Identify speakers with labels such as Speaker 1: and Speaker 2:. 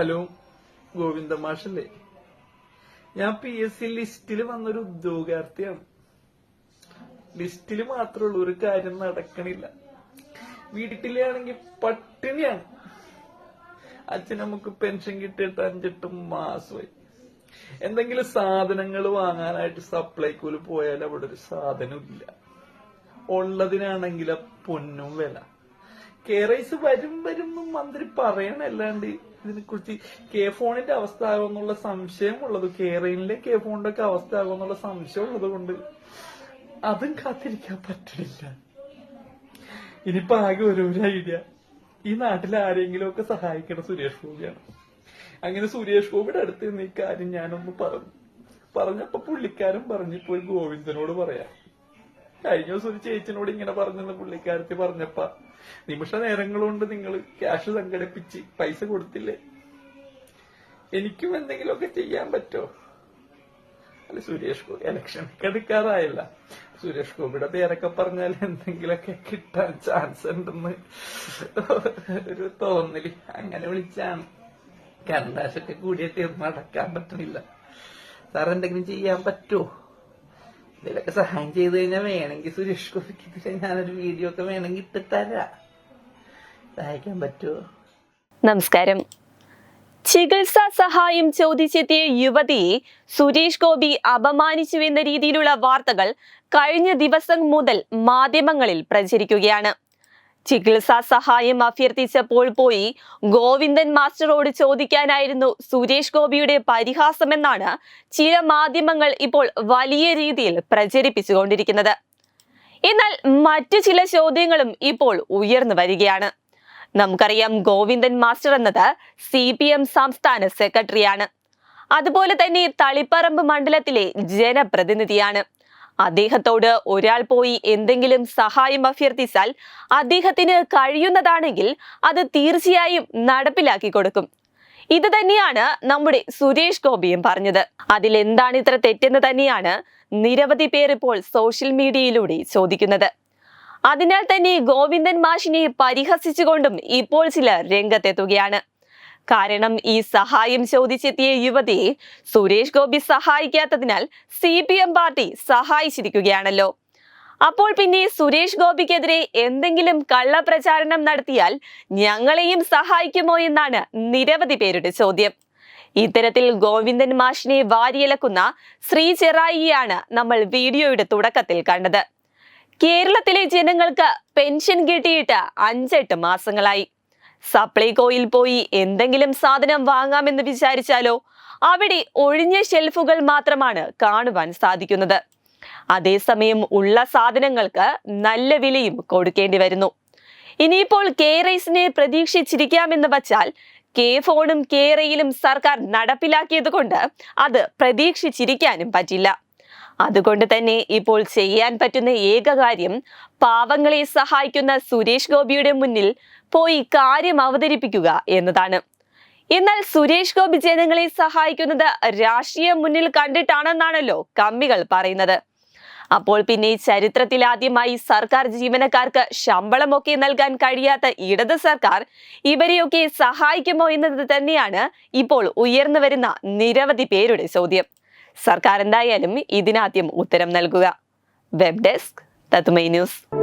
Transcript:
Speaker 1: Hello Govinda മാഷല്ലേ? ഞാൻ P S C ലിസ്റ്റിൽ വന്നൊരു ഉദ്യോഗാർത്ഥിയാണ്. ലിസ്റ്റിൽ മാത്രമേ ഉള്ളൂ ഒരു കാര്യം നടക്കണില്ല. വീട്ടിലാണെങ്കിൽ പട്ടിണിയാണ്. അച്ഛൻ നമുക്ക് പെൻഷൻ കിട്ടിയിട്ട് അഞ്ചെട്ട് മാസമായി. എന്തെങ്കിലും സാധനങ്ങൾ വാങ്ങാനായിട്ട് സപ്ലൈക്കോൽ പോയാൽ അവിടെ ഒരു സാധനം ഇല്ല ഉള്ളതിനാണെങ്കിൽ പൊന്നും വില. കേറൈസ് വരും വരും മന്ത്രി പറയണല്ലാണ്ട് ഇതിനെ കുറിച്ച് കെ ഫോണിന്റെ അവസ്ഥ ആകുമെന്നുള്ള സംശയം ഉള്ളത്? കേരളിലെ കെ ഫോണിന്റെ ഒക്കെ അവസ്ഥ ആകുമെന്നുള്ള സംശയം ഉള്ളത് കൊണ്ട് അതും കാത്തിരിക്കാൻ പറ്റില്ല ഇനിയിപ്പോ ആകെ ഒരു ഐഡിയ ഈ നാട്ടിലെ ആരെങ്കിലും ഒക്കെ സഹായിക്കണം സുരേഷ് ഗോപിയാണ്. അങ്ങനെ സുരേഷ് ഗോപിയുടെ അടുത്ത് നിന്ന് ഈ കാര്യം ഞാനൊന്ന് പറഞ്ഞു പറഞ്ഞപ്പോ പുള്ളിക്കാരൻ പോയി ഗോവിന്ദനോട് പറയാം. കഴിഞ്ഞ ദിവസം ഒരു ചേച്ചിനോട് ഇങ്ങനെ പറഞ്ഞെന്ന് പുള്ളിക്കാരത്തി പറഞ്ഞപ്പ നിമിഷ നേരങ്ങൾ കൊണ്ട് നിങ്ങൾ ക്യാഷ് സംഘടിപ്പിച്ച് പൈസ കൊടുത്തില്ലേ? എനിക്കും എന്തെങ്കിലുമൊക്കെ ചെയ്യാൻ പറ്റോ? അല്ല സുരേഷ് ഗോപി എലക്ഷൻ എടുക്കാറായല്ല. സുരേഷ് ഗോപിയുടെ പേരൊക്കെ പറഞ്ഞാൽ എന്തെങ്കിലുമൊക്കെ കിട്ടാൻ ചാൻസ് ഉണ്ടെന്ന് ഒരു തോന്നൽ. അങ്ങനെ വിളിച്ചാണ്. കണ്ടാശൊക്കെ കൂടിയിട്ട് നടക്കാൻ പറ്റണില്ല. സാർ എന്തെങ്കിലും ചെയ്യാൻ പറ്റുമോ ഇതിലൊക്കെ സഹായം ചെയ്തു കഴിഞ്ഞാൽ വേണമെങ്കിൽ സുരേഷ് ഗോപിക്ക് ഇതിലെ ഞാനൊരു വീഡിയോ ഒക്കെ വേണമെങ്കിൽ ഇട്ടിത്തരാം സഹായിക്കാൻ പറ്റുമോ
Speaker 2: നമസ്കാരം. ചികിത്സാ സഹായം ചോദിച്ചെത്തിയ യുവതിയെ സുരേഷ് ഗോപി അപമാനിച്ചുവെന്ന രീതിയിലുള്ള വാർത്തകൾ കഴിഞ്ഞ ദിവസം മുതൽ മാധ്യമങ്ങളിൽ പ്രചരിക്കുകയാണ്. ചികിത്സാ സഹായം അഭ്യർത്ഥിച്ചപ്പോൾ പോയി ഗോവിന്ദൻ മാസ്റ്ററോട് ചോദിക്കാനായിരുന്നു സുരേഷ് ഗോപിയുടെ പരിഹാസമെന്നാണ് ചില മാധ്യമങ്ങൾ ഇപ്പോൾ വലിയ രീതിയിൽ പ്രചരിപ്പിച്ചുകൊണ്ടിരിക്കുന്നത്. എന്നാൽ മറ്റു ചില ചോദ്യങ്ങളും ഇപ്പോൾ ഉയർന്നു വരികയാണ്. നമുക്കറിയാം ഗോവിന്ദൻ മാസ്റ്റർ എന്നത് സി പി എം സംസ്ഥാന സെക്രട്ടറിയാണ്. അതുപോലെ തന്നെ തളിപ്പറമ്പ് മണ്ഡലത്തിലെ ജനപ്രതിനിധിയാണ്. അദ്ദേഹത്തോട് ഒരാൾ പോയി എന്തെങ്കിലും സഹായം അഭ്യർത്ഥിച്ചാൽ അദ്ദേഹത്തിന് കഴിയുന്നതാണെങ്കിൽ അത് തീർച്ചയായും നടപ്പിലാക്കി കൊടുക്കും. ഇത് തന്നെയാണ് നമ്മുടെ സുരേഷ് ഗോപിയും പറഞ്ഞത്. അതിൽ എന്താണ് ഇത്ര തെറ്റെന്ന് തന്നെയാണ് നിരവധി പേർ ഇപ്പോൾ സോഷ്യൽ മീഡിയയിലൂടെ ചോദിക്കുന്നത്. അതിനാൽ തന്നെ ഗോവിന്ദൻ മാഷിനെ പരിഹസിച്ചുകൊണ്ടും ഇപ്പോൾ ചിലർ രംഗത്തെത്തുകയാണ്. കാരണം ഈ സഹായം ചോദിച്ചെത്തിയ യുവതിയെ സുരേഷ് ഗോപി സഹായിക്കാത്തതിനാൽ സി പി എം പാർട്ടി സഹായിച്ചിരിക്കുകയാണല്ലോ. അപ്പോൾ പിന്നെ സുരേഷ് ഗോപിക്കെതിരെ എന്തെങ്കിലും കള്ളപ്രചാരണം നടത്തിയാൽ ഞങ്ങളെയും സഹായിക്കുമോ എന്നാണ് നിരവധി പേരുടെ ചോദ്യം. ഇത്തരത്തിൽ ഗോവിന്ദൻ മാഷിനെ വാരിയിലക്കുന്ന ശ്രീ ചെറായിയാണ് നമ്മൾ വീഡിയോയുടെ തുടക്കത്തിൽ കണ്ടത്. കേരളത്തിലെ ജനങ്ങൾക്ക് പെൻഷൻ കിട്ടിയിട്ട് അഞ്ചെട്ട് മാസങ്ങളായി. സപ്ലൈകോയിൽ പോയി എന്തെങ്കിലും സാധനം വാങ്ങാമെന്ന് വിചാരിച്ചാലോ? അവിടെ ഒഴിഞ്ഞ ഷെൽഫുകൾ മാത്രമാണ് കാണുവാൻ സാധിക്കുന്നത്. അതേസമയം ഉള്ള സാധനങ്ങൾക്ക് നല്ല വിലയും കൊടുക്കേണ്ടി വരുന്നു. ഇനിയിപ്പോൾ കെ റൈസിനെ പ്രതീക്ഷിച്ചിരിക്കാമെന്ന് വച്ചാൽ കെ ഫോണും കെ റെയിലും സർക്കാർ നടപ്പിലാക്കിയത് കൊണ്ട് അത് പ്രതീക്ഷിച്ചിരിക്കാനും പറ്റില്ല. അതുകൊണ്ട് തന്നെ ഇപ്പോൾ ചെയ്യാൻ പറ്റുന്ന ഏക കാര്യം പാവങ്ങളെ സഹായിക്കുന്ന സുരേഷ് ഗോപിയുടെ മുന്നിൽ പോയി കാര്യം അവതരിപ്പിക്കുക എന്നതാണ്. എന്നാൽ സുരേഷ് ഗോപി ജനങ്ങളെ സഹായിക്കുന്നത് രാഷ്ട്രീയം മുന്നിൽ കണ്ടിട്ടാണെന്നാണല്ലോ കമ്മികൾ പറയുന്നത്. അപ്പോൾ പിന്നെ ചരിത്രത്തിൽ ആദ്യമായി സർക്കാർ ജീവനക്കാർക്ക് ശമ്പളമൊക്കെ നൽകാൻ കഴിയാത്ത ഇടത് സർക്കാർ ഇവരെയൊക്കെ സഹായിക്കുമോ എന്നത് തന്നെയാണ് ഇപ്പോൾ ഉയർന്നു വരുന്ന നിരവധി പേരുടെ ചോദ്യം. സർക്കാർ എന്തായാലും ഇതിനാദ്യം ഉത്തരം നൽകുക. വെബ് ഡെസ്ക് തത്തുമൈ ന്യൂസ്.